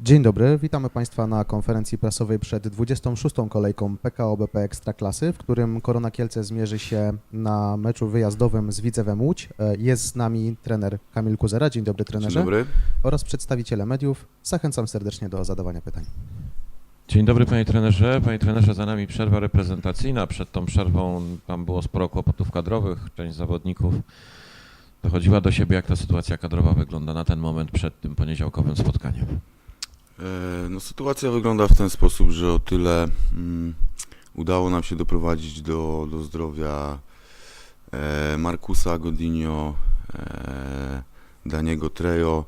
Dzień dobry, witamy Państwa na konferencji prasowej przed 26. kolejką PKO BP Ekstraklasy, w którym Korona Kielce zmierzy się na meczu wyjazdowym z Widzewem Łódź. E, Jest z nami trener Kamil Kuzera, dzień dobry trenerze, Dzień dobry. oraz przedstawiciele mediów. Zachęcam serdecznie do zadawania pytań. Dzień dobry panie trenerze. Panie trenerze, za nami przerwa reprezentacyjna. Przed tą przerwą tam było sporo kłopotów kadrowych. Część zawodników dochodziła do siebie. Jak ta sytuacja kadrowa wygląda na ten moment przed tym poniedziałkowym spotkaniem? E, No, sytuacja wygląda w ten sposób, że o tyle mm, udało nam się doprowadzić do, do zdrowia e, Markusa Godinho, e, Daniego Trejo.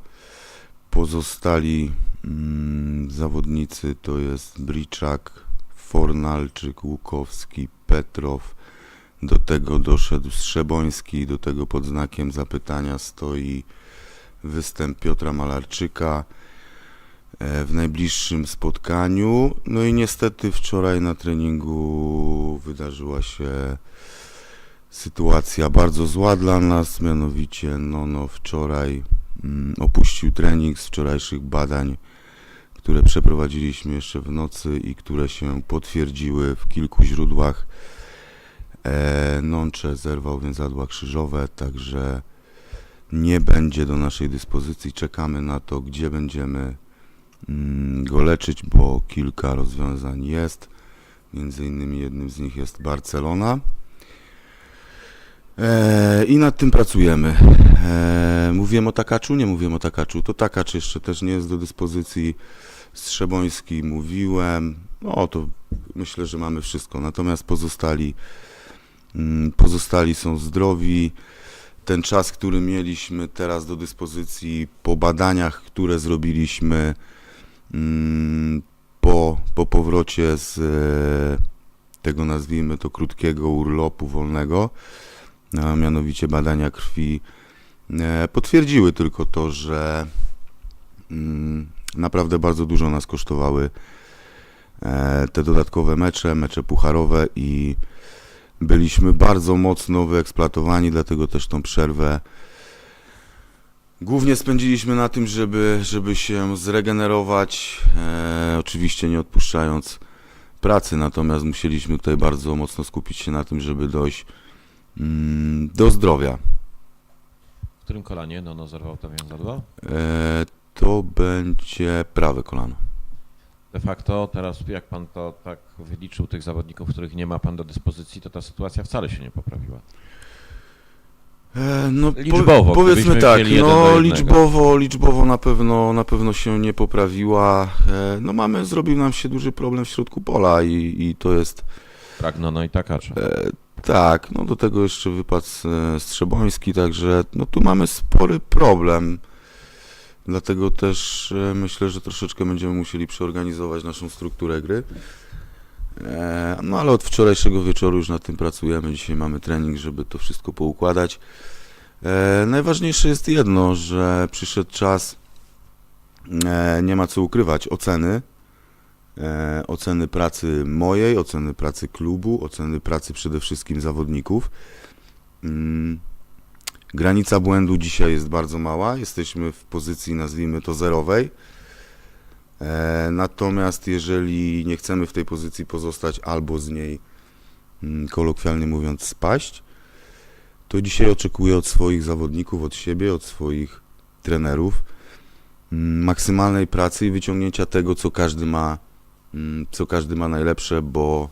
Pozostali mm, zawodnicy to jest Briczak, Fornalczyk, Łukowski, Petrow. Do tego doszedł Strzeboński, do tego pod znakiem zapytania stoi występ Piotra Malarczyka w najbliższym spotkaniu. No i niestety wczoraj na treningu wydarzyła się sytuacja bardzo zła dla nas, mianowicie Nono wczoraj mm, opuścił trening z wczorajszych badań, które przeprowadziliśmy jeszcze w nocy i które się potwierdziły w kilku źródłach. E, Nącze zerwał więzadła krzyżowe, także nie będzie do naszej dyspozycji. Czekamy na to, gdzie będziemy go leczyć, bo kilka rozwiązań jest. Między innymi jednym z nich jest Barcelona. E, I nad tym pracujemy. E, mówiłem o Takaczu? Nie mówiłem o Takaczu. To Takacz jeszcze też nie jest do dyspozycji. Strzeboński mówiłem. No to myślę, że mamy wszystko. Natomiast pozostali, mm, pozostali są zdrowi ten czas, który mieliśmy teraz do dyspozycji po badaniach, które zrobiliśmy mm, po, po powrocie z e, tego nazwijmy to krótkiego urlopu wolnego, a mianowicie badania krwi e, potwierdziły tylko to, że mm, naprawdę bardzo dużo nas kosztowały e, te dodatkowe mecze, mecze pucharowe i byliśmy bardzo mocno wyeksploatowani, dlatego też tą przerwę głównie spędziliśmy na tym, żeby, żeby się zregenerować, e, oczywiście nie odpuszczając pracy, natomiast musieliśmy tutaj bardzo mocno skupić się na tym, żeby dojść mm, do zdrowia. W którym kolanie Nono zerwał to więzadło? E, to będzie prawe kolano. De facto teraz jak pan to tak wyliczył tych zawodników, których nie ma pan do dyspozycji, to ta sytuacja wcale się nie poprawiła. E, No, po- Liczbowo, powiedzmy tak, no liczbowo, liczbowo na pewno, na pewno się nie poprawiła. E, No mamy, zrobił nam się duży problem w środku pola i, i to jest Brak Nono i Takacza. e, tak, no do tego jeszcze wypadł e, Strzeboński, także no tu mamy spory problem. Dlatego też myślę, że troszeczkę będziemy musieli przeorganizować naszą strukturę gry. E, No ale od wczorajszego wieczoru już nad tym pracujemy. Dzisiaj mamy trening, żeby to wszystko poukładać. E, Najważniejsze jest jedno, że przyszedł czas, e, nie ma co ukrywać, oceny. Oceny pracy mojej, oceny pracy klubu, oceny pracy przede wszystkim zawodników. Mm, Granica błędu dzisiaj jest bardzo mała. Jesteśmy w pozycji, nazwijmy to, zerowej. E, Natomiast jeżeli nie chcemy w tej pozycji pozostać albo z niej, mm, kolokwialnie mówiąc, spaść, to dzisiaj oczekuję od swoich zawodników, od siebie, od swoich trenerów mm, maksymalnej pracy i wyciągnięcia tego, co każdy ma, mm, co każdy ma najlepsze, bo,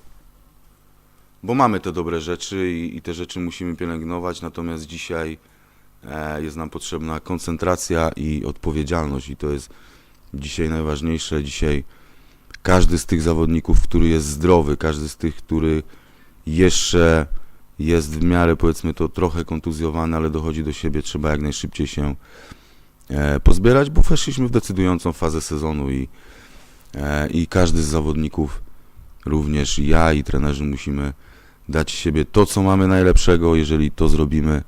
bo mamy te dobre rzeczy i, i te rzeczy musimy pielęgnować, natomiast dzisiaj e, jest nam potrzebna koncentracja i odpowiedzialność i to jest dzisiaj najważniejsze. Dzisiaj każdy z tych zawodników, który jest zdrowy, każdy z tych, który jeszcze jest w miarę, powiedzmy to, trochę kontuzjowany, ale dochodzi do siebie, trzeba jak najszybciej się e, pozbierać, bo weszliśmy w decydującą fazę sezonu i, e, i każdy z zawodników, również ja i trenerzy musimy dać siebie to, co mamy najlepszego. Jeżeli to zrobimy,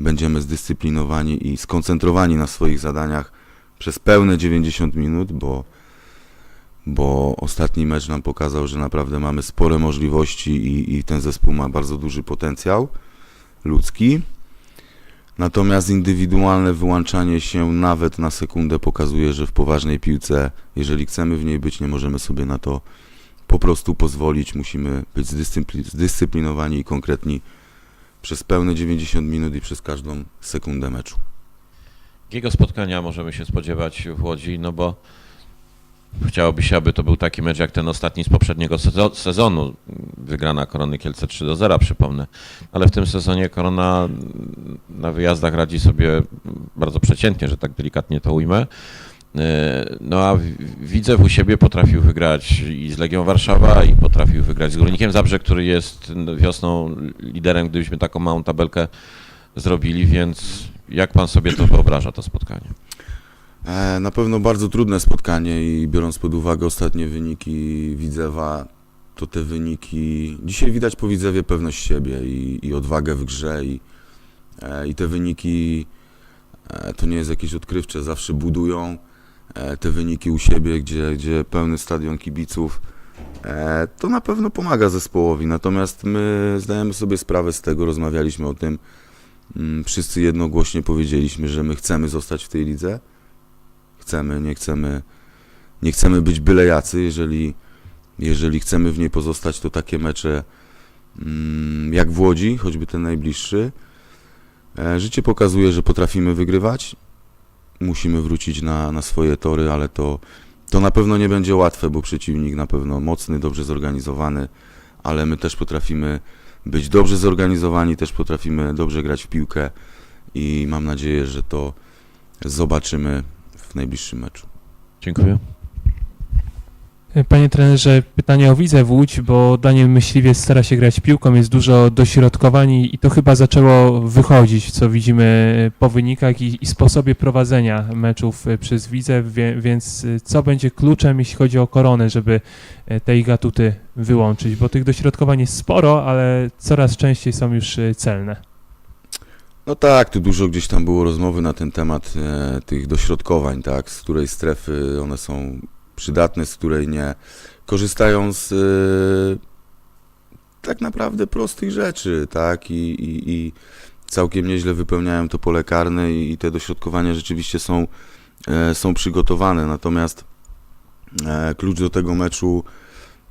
będziemy zdyscyplinowani i skoncentrowani na swoich zadaniach przez pełne 90 minut, bo, bo ostatni mecz nam pokazał, że naprawdę mamy spore możliwości i, i ten zespół ma bardzo duży potencjał ludzki. Natomiast indywidualne wyłączanie się nawet na sekundę pokazuje, że w poważnej piłce, jeżeli chcemy w niej być, nie możemy sobie na to po prostu pozwolić. Musimy być zdyscypli- zdyscyplinowani i konkretni przez pełne 90 minut i przez każdą sekundę meczu. Jakiego spotkania możemy się spodziewać w Łodzi? No bo chciałoby się, aby to był taki mecz jak ten ostatni z poprzedniego sezo- sezonu. Wygrana Korony Kielce 3 do 0, przypomnę. Ale w tym sezonie Korona na wyjazdach radzi sobie bardzo przeciętnie, że tak delikatnie to ujmę. Yy, No a Widzew u siebie potrafił wygrać i z Legią Warszawa i potrafił wygrać z Górnikiem Zabrze, który jest wiosną liderem, gdybyśmy taką małą tabelkę zrobili, więc jak pan sobie to wyobraża, to spotkanie? E, Na pewno bardzo trudne spotkanie i biorąc pod uwagę ostatnie wyniki Widzewa, to te wyniki, dzisiaj widać po Widzewie pewność siebie i, i odwagę w grze i, e, i te wyniki e, to nie jest jakieś odkrywcze, zawsze budują te wyniki u siebie, gdzie, gdzie pełny stadion kibiców, to na pewno pomaga zespołowi, natomiast my zdajemy sobie sprawę z tego, rozmawialiśmy o tym, wszyscy jednogłośnie powiedzieliśmy, że my chcemy zostać w tej lidze, chcemy, nie chcemy, nie chcemy być byle jacy, jeżeli, jeżeli chcemy w niej pozostać, to takie mecze mm, jak w Łodzi, choćby ten najbliższy. E, Życie pokazuje, że potrafimy wygrywać. Musimy wrócić na, na swoje tory, ale to, to na pewno nie będzie łatwe, bo przeciwnik na pewno mocny, dobrze zorganizowany, ale my też potrafimy być dobrze zorganizowani, też potrafimy dobrze grać w piłkę i mam nadzieję, że to zobaczymy w najbliższym meczu. Dziękuję. Panie trenerze, pytanie o Widzę w Łódź, bo Daniel Myśliwiec stara się grać piłką, jest dużo dośrodkowań i to chyba zaczęło wychodzić, co widzimy po wynikach i, i sposobie prowadzenia meczów przez Widzę, więc co będzie kluczem, jeśli chodzi o koronę, żeby y, te ich atuty wyłączyć, bo tych dośrodkowań jest sporo, ale coraz częściej są już y, celne. No tak, tu dużo gdzieś tam było rozmowy na ten temat e, tych dośrodkowań, tak, z której strefy one są przydatne, z której nie. Korzystają z e, tak naprawdę prostych rzeczy, tak, i, i, i całkiem nieźle wypełniają to pole karne i, i te dośrodkowania rzeczywiście są, e, są przygotowane, natomiast e, klucz do tego meczu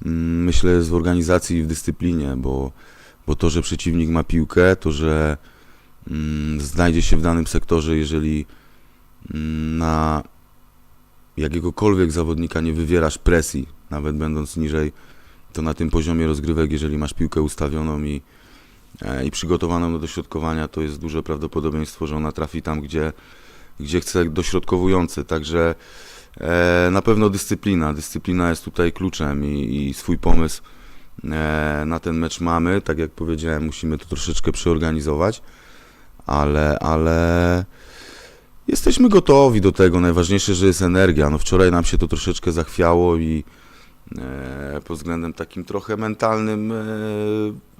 mm, myślę jest w organizacji i w dyscyplinie, bo, bo to, że przeciwnik ma piłkę, to, że mm, znajdzie się w danym sektorze, jeżeli mm, na jakiegokolwiek zawodnika nie wywierasz presji, nawet będąc niżej, to na tym poziomie rozgrywek, jeżeli masz piłkę ustawioną i, e, i przygotowaną do dośrodkowania, to jest duże prawdopodobieństwo, że ona trafi tam, gdzie, gdzie chce dośrodkowujący. Także e, na pewno dyscyplina. Dyscyplina jest tutaj kluczem i, i swój pomysł e, na ten mecz mamy. Tak jak powiedziałem, musimy to troszeczkę przeorganizować ale, ale jesteśmy gotowi do tego. Najważniejsze, że jest energia. No wczoraj nam się to troszeczkę zachwiało i e, pod względem takim trochę mentalnym e,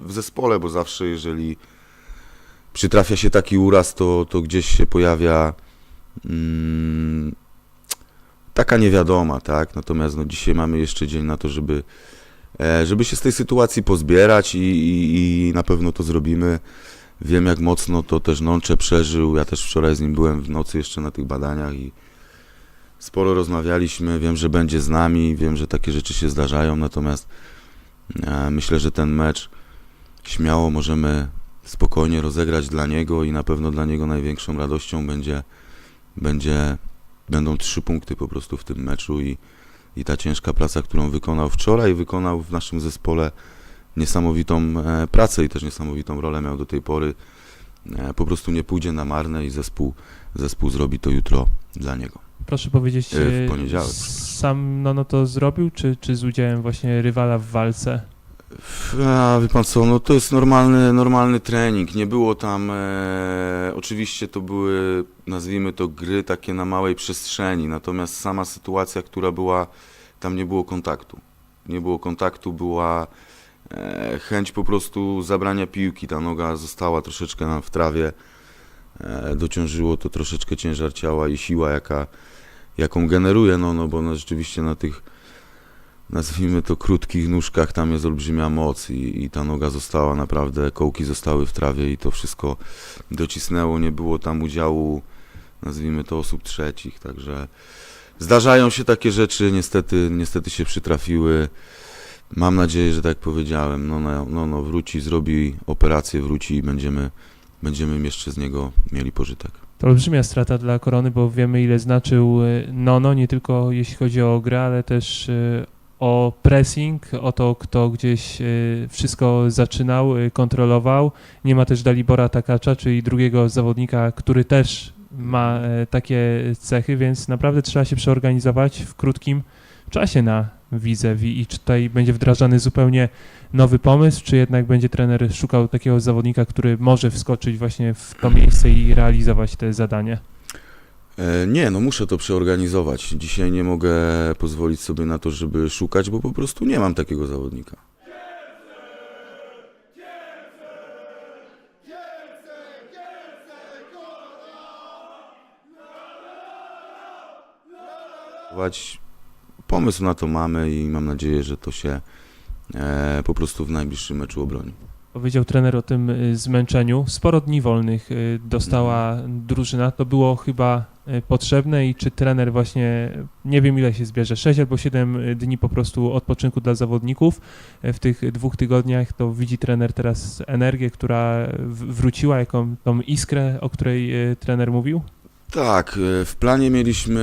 w zespole, bo zawsze jeżeli przytrafia się taki uraz, to, to gdzieś się pojawia mm, taka niewiadoma, tak? Natomiast no, dzisiaj mamy jeszcze dzień na to, żeby, e, żeby się z tej sytuacji pozbierać i, i, i na pewno to zrobimy. Wiem, jak mocno to też Nącze przeżył. Ja też wczoraj z nim byłem w nocy jeszcze na tych badaniach i sporo rozmawialiśmy. Wiem, że będzie z nami, wiem, że takie rzeczy się zdarzają, natomiast e, myślę, że ten mecz śmiało możemy spokojnie rozegrać dla niego i na pewno dla niego największą radością będzie, będzie będą trzy punkty po prostu w tym meczu i, i ta ciężka praca, którą wykonał wczoraj, wykonał w naszym zespole niesamowitą e, pracę i też niesamowitą rolę miał do tej pory. E, po prostu nie pójdzie na marne i zespół, zespół zrobi to jutro dla niego. Proszę powiedzieć, E, w poniedziałek. sam Nono to zrobił, czy, czy z udziałem właśnie rywala w walce? A, wie pan co, no to jest normalny, normalny trening. Nie było tam, e, oczywiście to były, nazwijmy to gry takie na małej przestrzeni, natomiast sama sytuacja, która była, tam nie było kontaktu. Nie było kontaktu, była chęć po prostu zabrania piłki. Ta noga została troszeczkę w trawie, e, dociążyło to troszeczkę ciężar ciała i siła, jaka, jaką generuje, no, no bo no, rzeczywiście na tych nazwijmy to, krótkich nóżkach, tam jest olbrzymia moc i, i ta noga została naprawdę, kołki zostały w trawie i to wszystko docisnęło, nie było tam udziału, nazwijmy to, osób trzecich, także zdarzają się takie rzeczy, niestety, niestety się przytrafiły. Mam nadzieję, że tak powiedziałem, no, no, no, no wróci, zrobi operację, wróci i będziemy, będziemy jeszcze z niego mieli pożytek. To olbrzymia strata dla Korony, bo wiemy ile znaczył y, Nono, nie tylko jeśli chodzi o grę, ale też y, o pressing, o to, kto gdzieś y, wszystko zaczynał, kontrolował. Nie ma też Dalibora Takacza, czyli drugiego zawodnika, który też ma e, takie cechy, więc naprawdę trzeba się przeorganizować w krótkim czasie na I i czy tutaj będzie wdrażany zupełnie nowy pomysł, czy jednak będzie trener szukał takiego zawodnika, który może wskoczyć właśnie w to miejsce i realizować te zadanie? E, Nie, no muszę to przeorganizować. Dzisiaj nie mogę pozwolić sobie na to, żeby szukać, bo po prostu nie mam takiego zawodnika. Pomysł na to mamy i mam nadzieję, że to się e, po prostu w najbliższym meczu obroni. Powiedział trener o tym y, zmęczeniu. Sporo dni wolnych y, dostała drużyna. To było chyba potrzebne i czy trener właśnie, nie wiem ile się zbierze, 6 albo 7 dni po prostu odpoczynku dla zawodników. W tych dwóch tygodniach to widzi trener teraz energię, która wróciła, jaką tą iskrę, o której trener mówił? Tak, e, w planie mieliśmy,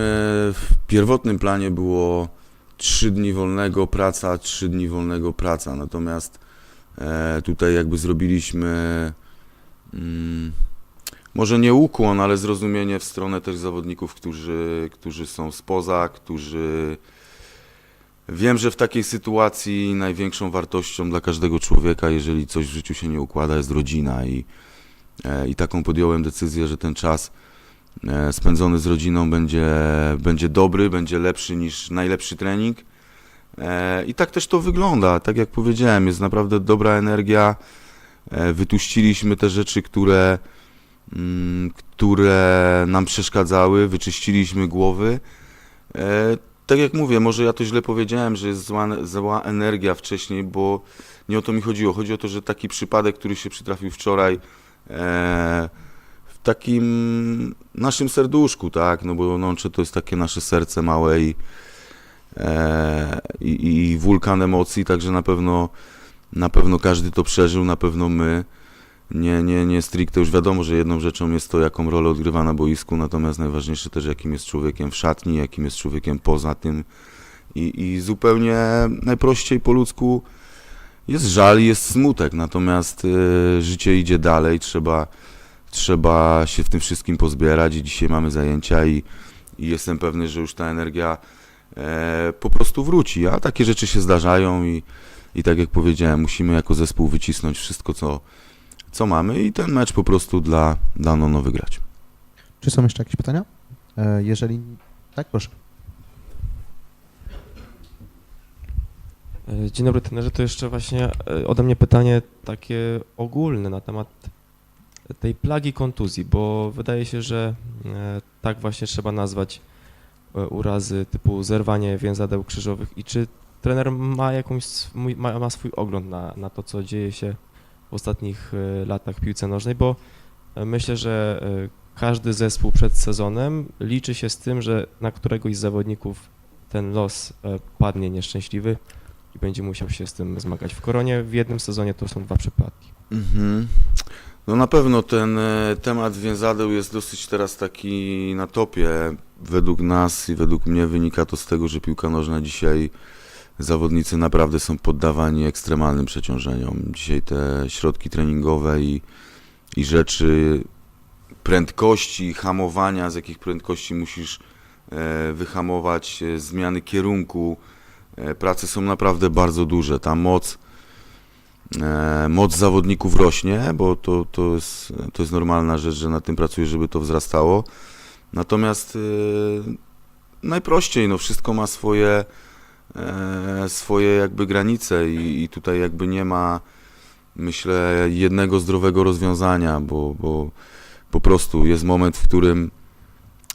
w pierwotnym planie było 3 dni wolnego praca, 3 dni wolnego praca, natomiast e, tutaj jakby zrobiliśmy mm, może nie ukłon, ale zrozumienie w stronę też zawodników, którzy, którzy są spoza, którzy wiem, że w takiej sytuacji największą wartością dla każdego człowieka, jeżeli coś w życiu się nie układa, jest rodzina. I, e, i taką podjąłem decyzję, że ten czas spędzony z rodziną będzie, będzie dobry, będzie lepszy niż najlepszy trening. E, I tak też to wygląda. Tak jak powiedziałem, jest naprawdę dobra energia. E, Wytuściliśmy te rzeczy, które, mm, które nam przeszkadzały, wyczyściliśmy głowy. E, Tak jak mówię, może ja to źle powiedziałem, że jest zła, zła energia wcześniej, bo nie o to mi chodziło. Chodzi o to, że taki przypadek, który się przytrafił wczoraj, e, takim naszym serduszku, tak, no bo Łącze to jest takie nasze serce małe i, e, i, i wulkan emocji, także na pewno, na pewno każdy to przeżył, na pewno my. Nie, nie, nie stricte już wiadomo, że jedną rzeczą jest to, jaką rolę odgrywa na boisku, natomiast najważniejsze też, jakim jest człowiekiem w szatni, jakim jest człowiekiem poza tym. I, i zupełnie najprościej po ludzku jest żal, jest smutek, natomiast e, życie idzie dalej, trzeba, trzeba się w tym wszystkim pozbierać i dzisiaj mamy zajęcia i, i jestem pewny, że już ta energia e, po prostu wróci, a takie rzeczy się zdarzają i, i tak jak powiedziałem, musimy jako zespół wycisnąć wszystko, co, co mamy i ten mecz po prostu dla, dla Nono wygrać. Czy są jeszcze jakieś pytania? E, Jeżeli tak, proszę. E, Dzień dobry trenerze, to jeszcze właśnie e, ode mnie pytanie takie ogólne na temat tej plagi kontuzji, bo wydaje się, że e, tak właśnie trzeba nazwać e, urazy typu zerwanie więzadeł krzyżowych i czy trener ma jakąś, ma, swój ogląd na, na to, co dzieje się w ostatnich e, latach piłce nożnej, bo myślę, że każdy zespół przed sezonem liczy się z tym, że na któregoś z zawodników ten los padnie nieszczęśliwy i będzie musiał się z tym zmagać. W Koronie w jednym sezonie to są dwa przypadki. Mhm. No na pewno ten e, temat więzadeł jest dosyć teraz taki na topie. Według nas i według mnie wynika to z tego, że piłka nożna dzisiaj zawodnicy naprawdę są poddawani ekstremalnym przeciążeniom. Dzisiaj te środki treningowe i, i rzeczy prędkości, hamowania, z jakich prędkości musisz e, wyhamować, e, zmiany kierunku, prace są naprawdę bardzo duże. Ta moc moc zawodników rośnie, bo to, to, jest, to jest normalna rzecz, że nad tym pracuję, żeby to wzrastało. Natomiast e, najprościej, no wszystko ma swoje, e, swoje jakby granice i, i tutaj jakby nie ma, myślę, jednego zdrowego rozwiązania, bo, bo po prostu jest moment, w którym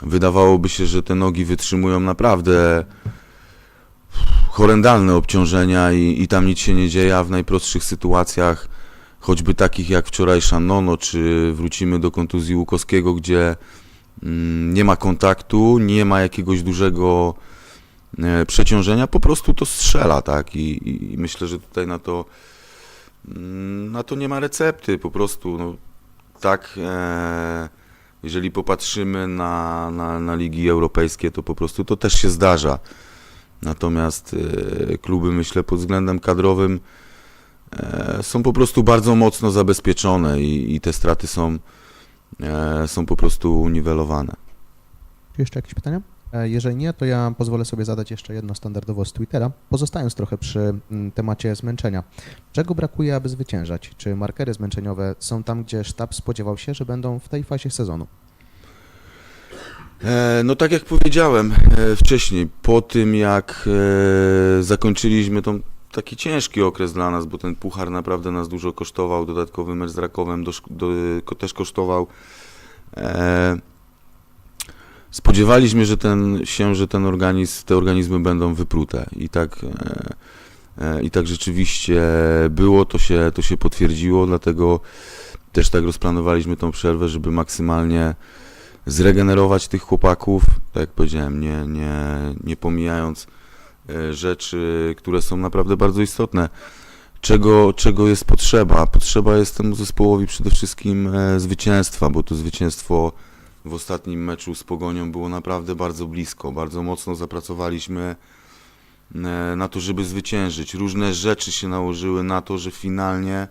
wydawałoby się, że te nogi wytrzymują naprawdę horrendalne obciążenia i, i tam nic się nie dzieje, a w najprostszych sytuacjach, choćby takich jak wczorajsza Nono, czy wrócimy do kontuzji Łukowskiego, gdzie mm, nie ma kontaktu, nie ma jakiegoś dużego e, przeciążenia, po prostu to strzela, tak? I, i myślę, że tutaj na to, mm, na to nie ma recepty, po prostu, no, tak, e, jeżeli popatrzymy na, na, na ligi europejskie, to po prostu to też się zdarza. Natomiast e, kluby, myślę, pod względem kadrowym e, są po prostu bardzo mocno zabezpieczone i, i te straty są, e, są po prostu niwelowane. Czy jeszcze jakieś pytania? Jeżeli nie, to ja pozwolę sobie zadać jeszcze jedno standardowo z Twittera, pozostając trochę przy mm, temacie zmęczenia. Czego brakuje, aby zwyciężać? Czy markery zmęczeniowe są tam, gdzie sztab spodziewał się, że będą w tej fazie sezonu? E, No tak jak powiedziałem e, wcześniej, po tym jak e, zakończyliśmy tą taki ciężki okres dla nas, bo ten puchar naprawdę nas dużo kosztował, dodatkowy mecz z Rakowem do, ko- też kosztował. Spodziewaliśmy że ten, się, że ten organizm, te organizmy będą wyprute i tak, i tak rzeczywiście było, to się, to się potwierdziło, dlatego też tak rozplanowaliśmy tą przerwę, żeby maksymalnie zregenerować tych chłopaków, tak jak powiedziałem, nie, nie, nie pomijając e, rzeczy, które są naprawdę bardzo istotne. Czego, czego jest potrzeba? Potrzeba jest temu zespołowi przede wszystkim e, zwycięstwa, bo to zwycięstwo w ostatnim meczu z Pogonią było naprawdę bardzo blisko. Bardzo mocno zapracowaliśmy e, na to, żeby zwyciężyć. Różne rzeczy się nałożyły na to, że finalnie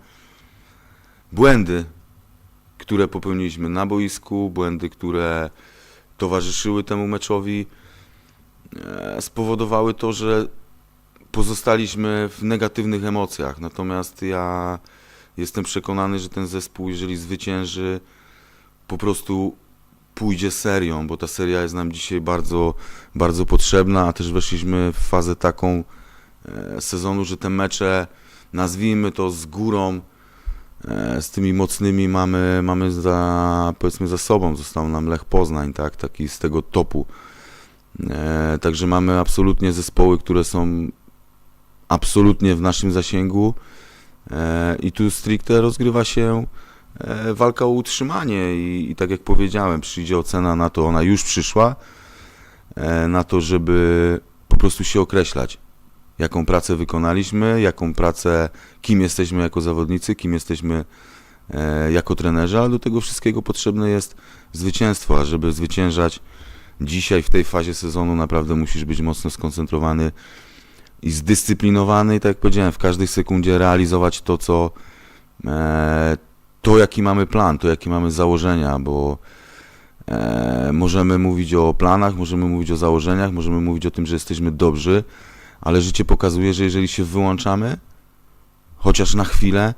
błędy, które popełniliśmy na boisku, błędy, które towarzyszyły temu meczowi, e, spowodowały to, że pozostaliśmy w negatywnych emocjach. Natomiast ja jestem przekonany, że ten zespół, jeżeli zwycięży, po prostu pójdzie serią, bo ta seria jest nam dzisiaj bardzo, bardzo potrzebna, a też weszliśmy w fazę taką e, sezonu, że te mecze, nazwijmy to z górą, z tymi mocnymi mamy, mamy za, powiedzmy za sobą. Został nam Lech Poznań, tak, taki z tego topu. E, Także mamy absolutnie zespoły, które są absolutnie w naszym zasięgu E, i tu stricte rozgrywa się e, walka o utrzymanie i, i tak jak powiedziałem, przyjdzie ocena na to, ona już przyszła, e, na to, żeby po prostu się określać, jaką pracę wykonaliśmy, jaką pracę, kim jesteśmy jako zawodnicy, kim jesteśmy e, jako trenerzy, ale do tego wszystkiego potrzebne jest zwycięstwo, a żeby zwyciężać dzisiaj w tej fazie sezonu naprawdę musisz być mocno skoncentrowany i zdyscyplinowany i tak jak powiedziałem, w każdej sekundzie realizować to, co e, to jaki mamy plan, to jakie mamy założenia, bo e, możemy mówić o planach, możemy mówić o założeniach, możemy mówić o tym, że jesteśmy dobrzy, ale życie pokazuje, że jeżeli się wyłączamy, chociaż na chwilę,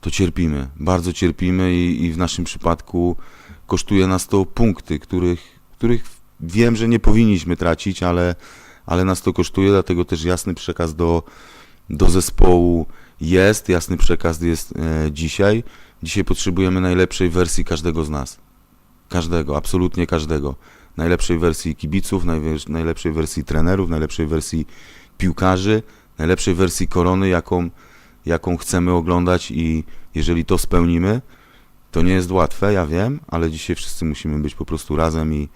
to cierpimy, bardzo cierpimy i, i w naszym przypadku kosztuje nas to punkty, których, których wiem, że nie powinniśmy tracić, ale, ale nas to kosztuje, dlatego też jasny przekaz do, do zespołu jest, jasny przekaz jest e, dzisiaj. Dzisiaj potrzebujemy najlepszej wersji każdego z nas. Każdego, absolutnie każdego. Najlepszej wersji kibiców, najlepszej wersji trenerów, najlepszej wersji piłkarzy, najlepszej wersji korony, jaką, jaką chcemy oglądać i jeżeli to spełnimy, to nie jest łatwe, ja wiem, ale dzisiaj wszyscy musimy być po prostu razem i,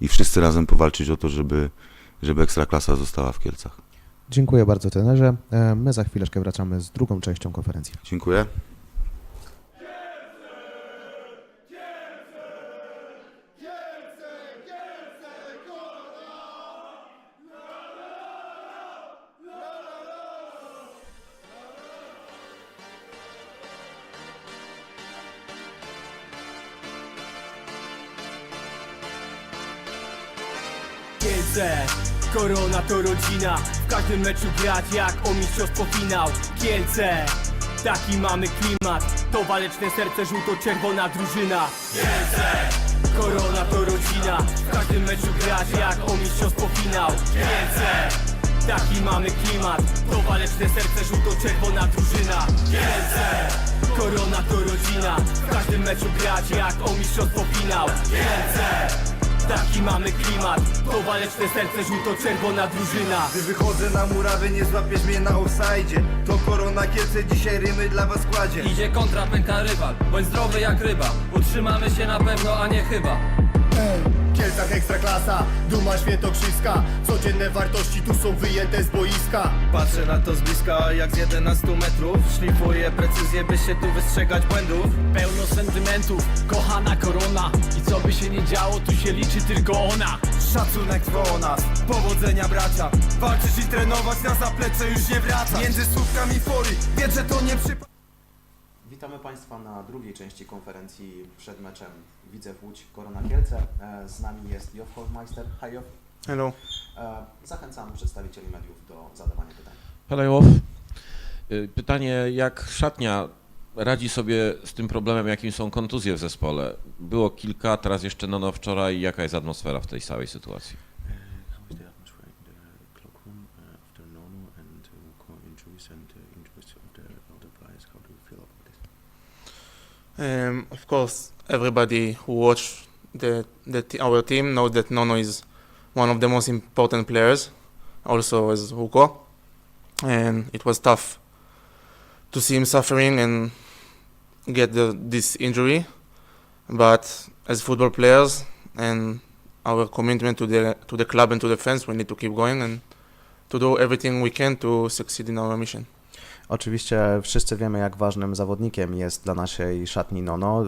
i wszyscy razem powalczyć o to, żeby, żeby Ekstraklasa została w Kielcach. Dziękuję bardzo trenerze. E, My za chwileczkę wracamy z drugą częścią konferencji. Dziękuję. Korona to rodzina. W każdym meczu grać jak o mistrzostwo finał. Kielce. Taki mamy klimat. To waleczne serce żółto-czerwona drużyna. Kielce. Korona to rodzina. W każdym meczu grać jak o mistrzostwo finał. Kielce. Taki mamy klimat. To waleczne serce żółto-czerwona drużyna. Kielce. Korona to rodzina. W każdym meczu grać jak o mistrzostwo finał. Kielce taki mamy klimat. To waleczne serce, żółto-czerwona drużyna. Gdy wychodzę na murawę, nie złapiesz mnie na offside. To korona kielce, dzisiaj rymy dla was kładzie. Idzie kontra, pęka rywal, bądź zdrowy jak ryba. Utrzymamy się na pewno, a nie chyba Kielcach ekstraklasa, duma świętokrzyska. Codzienne wartości tu są wyjęte z boiska. Patrzę na to z bliska, jak z 11 metrów. Szlifuję precyzję, by się tu wystrzegać błędów. Pełno sentymentów, kochana korona. I co by się nie działo, tu się liczy tylko ona. Szacunek trwa o nas, powodzenia bracia. Walczyć i trenować, na zaplecze już nie wraca Między słówkami forii, wiedz, że to nie przypadek Witamy Państwa na drugiej części konferencji przed meczem Widzew Łódź Korona Kielce. E, Z nami jest Jow Hofmeister. Hi Jow. Hello E, Zachęcam przedstawicieli mediów do zadawania pytań. Halejow. Y, Pytanie, jak szatnia radzi sobie z tym problemem, jakim są kontuzje w zespole? Było kilka, teraz jeszcze Nono wczoraj. Jaka jest atmosfera w tej całej sytuacji? Um, of course, everybody who watch the, the our team knows that Nono is one of the most important players, also as Hugo, and it was tough to see him suffering and get the, this injury. But as football players and our commitment to the to the club and to the fans, we need to keep going and to do everything we can to succeed in our mission. Oczywiście wszyscy wiemy, jak ważnym zawodnikiem jest dla naszej szatni Nono.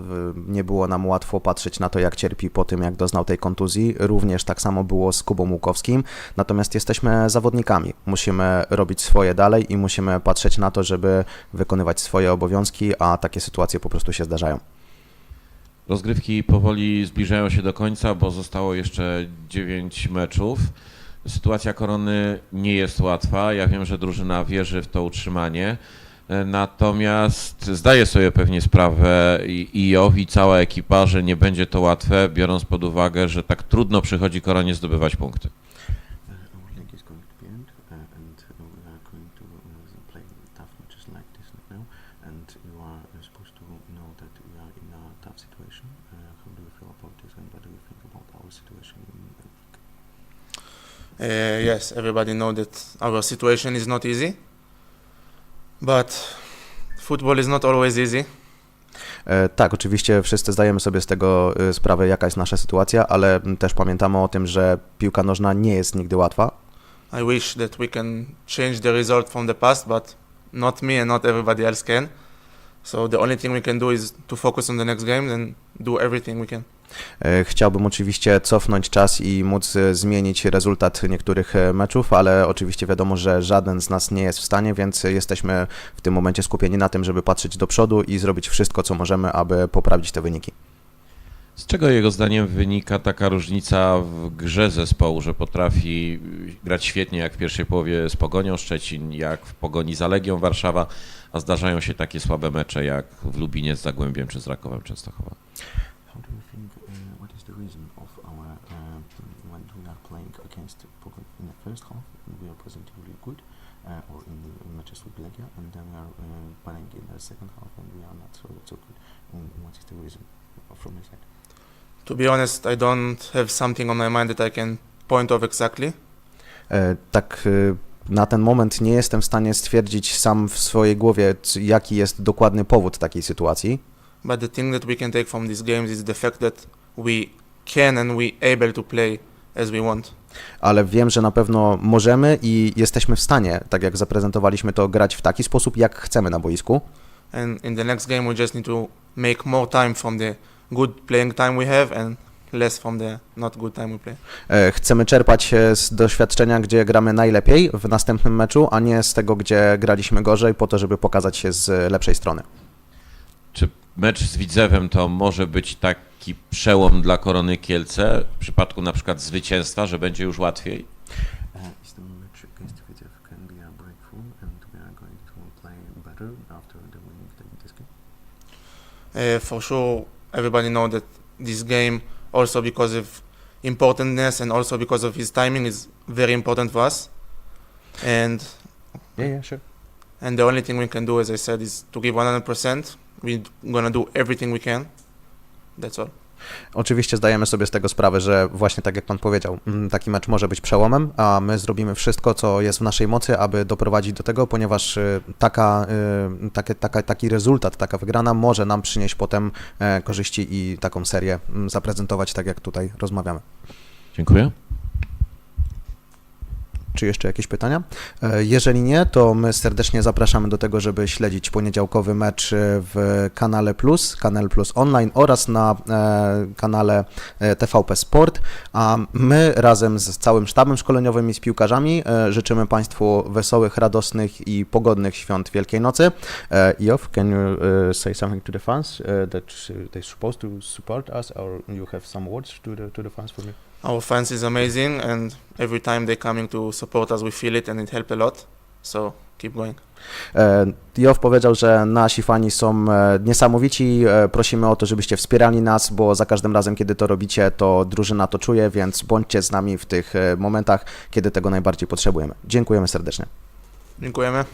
Nie było nam łatwo patrzeć na to, jak cierpi po tym, jak doznał tej kontuzji. Również tak samo było z Kubą Łukowskim. Natomiast jesteśmy zawodnikami. Musimy robić swoje dalej i musimy patrzeć na to, żeby wykonywać swoje obowiązki, a takie sytuacje po prostu się zdarzają. Rozgrywki powoli zbliżają się do końca, bo zostało jeszcze 9 meczów. Sytuacja korony nie jest łatwa. Ja wiem, że drużyna wierzy w to utrzymanie. E, Natomiast zdaję sobie pewnie sprawę i Jow, i cała ekipa, że nie będzie to łatwe, biorąc pod uwagę, że tak trudno przychodzi koronie zdobywać punkty. Uh, our league is going to be end, uh, and uh, we are going to uh, play tough matches like this now. And you are uh, supposed to know that we are in a tough situation. Uh, how do you feel about this, and what do you think about our situation in the league? Uh, yes, everybody know that our situation is not easy, but football is not always easy. E, Tak, oczywiście wszyscy zdajemy sobie z tego e, sprawę, jaka jest nasza sytuacja, ale też pamiętamy o tym, że piłka nożna nie jest nigdy łatwa. I wish that we can change the result from the past, but not me and not everybody else can. So the only thing we can do is to focus on the next game and do everything we can. E, Chciałbym oczywiście cofnąć czas i móc e, zmienić rezultat niektórych e, meczów, ale oczywiście wiadomo, że żaden z nas nie jest w stanie, więc jesteśmy w tym momencie skupieni na tym, żeby patrzeć do przodu i zrobić wszystko, co możemy, aby poprawić te wyniki. Z czego jego zdaniem wynika taka różnica w grze zespołu, że potrafi grać świetnie jak w pierwszej połowie z Pogonią Szczecin, jak w Pogoni za Legią Warszawa, a zdarzają się takie słabe mecze jak w Lubinie z Zagłębiem czy z Rakowem Częstochowa? How do you think? Uh, what is the reason of our uh, when we are playing against Pogoń in the first half? We are positively good, uh, or in the matches with Legia, and then we are uh, playing in the second half and we are not so so good. What is the reason from your side? To be honest, I don't have something on my mind that I can point of exactly. E, Tak, e, na ten moment nie jestem w stanie stwierdzić sam w swojej głowie, jaki jest dokładny powód takiej sytuacji. But the thing that we can take from these games is the fact that we can and we able to play as we want. ale wiem, że na pewno możemy i jesteśmy w stanie, tak jak zaprezentowaliśmy to, grać w taki sposób, jak chcemy na boisku. And in the next game, we just need to make more time from the good playing time we have and less from the not good time we play. E, Chcemy czerpać e, z doświadczenia, gdzie gramy najlepiej w następnym meczu, a nie z tego, gdzie graliśmy gorzej, po to, żeby pokazać się z lepszej strony. Czy mecz z Widzewem to może być taki przełom dla Korony Kielce w przypadku na przykład zwycięstwa, że będzie już łatwiej? Uh, for sure, everybody know that this game also because of importantness and also because of his timing is very important for us. And Yeah, yeah, sure. and the only thing we can do, as I said, is to give 100%. We're gonna do everything we can. That's all. Oczywiście zdajemy sobie z tego sprawę, że właśnie tak jak Pan powiedział, mm, taki mecz może być przełomem, a my zrobimy wszystko, co jest w naszej mocy, aby doprowadzić do tego, ponieważ y, taka, y, takie, taka, taki rezultat, taka wygrana może nam przynieść potem e, korzyści i taką serię mm, zaprezentować tak, jak tutaj rozmawiamy. Dziękuję. Czy jeszcze jakieś pytania? E, Jeżeli nie, to my serdecznie zapraszamy do tego, żeby śledzić poniedziałkowy mecz e, w kanale Plus, Kanal Plus Online oraz na e, kanale TVP Sport. A my razem z całym sztabem szkoleniowym i z piłkarzami życzymy Państwu wesołych, radosnych i pogodnych świąt Wielkiej Nocy. Jof, can you say something to the fans that they're supposed to support us or you have some words to the, to the fans for me? Our fans is amazing, and every time they're coming to support us, we feel it, and it helps a lot. So keep going. E, Jow powiedział, że nasi fani są e, niesamowici. E, Prosimy o to, żebyście wspierali nas, bo za każdym razem, kiedy to robicie, to drużyna to czuje, więc bądźcie z nami w tych e, momentach, kiedy tego najbardziej potrzebujemy. Dziękujemy serdecznie. Dziękujemy.